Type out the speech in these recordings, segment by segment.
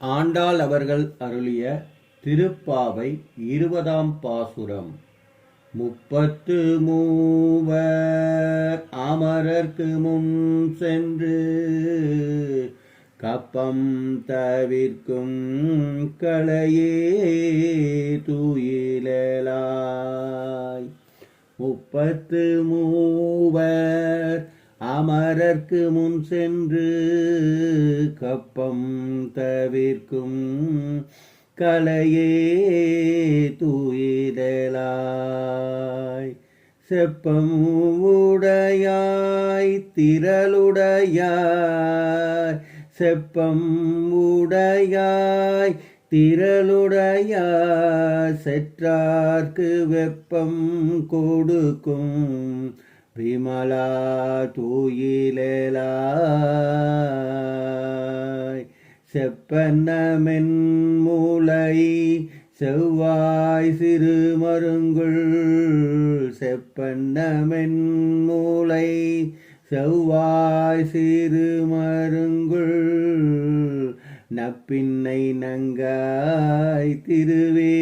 ஆண்டாள் அவர்கள் அருளிய திருப்பாவை இருபதாம் பாசுரம். முப்பத்து மூவர் அமரர்க்கு முன் சென்று கப்பம் தவிர்க்கும் களையே தூயிலாய் முப்பத்து மூவர் அமரர்க்கு முன் சென்று கப்பம் தவிர்க்கும் கலையே தூயிடலாய் செப்பம் உடையாய் திரளுடையாய். செப்பம் உடையாய் திரளுடையாய். செற்றார்க்கு வெப்பம் கொடுக்கும் விமலா தூயிலாய் செப்பன்னமென் மூளை செவ்வாய் சிறு மருங்குள் செப்பன்னமென் மூளை செவ்வாய் சிறு மருங்குள் நப்பின்னை நங்காய் திருவே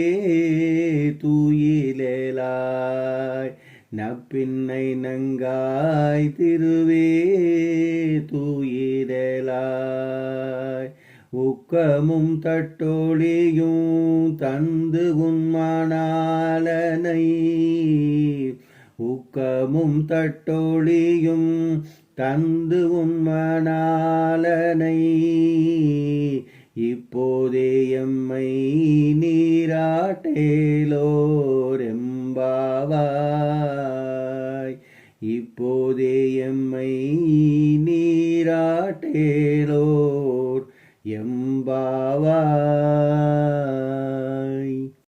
தூயிலேலாய் நப்பின்னை நங்காய் திருவே தூயிரலாய். உக்கமும் தட்டொழியும் தந்து உன்மானாலனை உக்கமும் தட்டொழியும் தந்து உன்மனாலனை இப்போதே எம்மை நீராட்டேலோரெம் நீராட்டேலோரெம்பாவாய் இப்போதே எம்மை நீராட்டேலோர் எம்பாவாய்.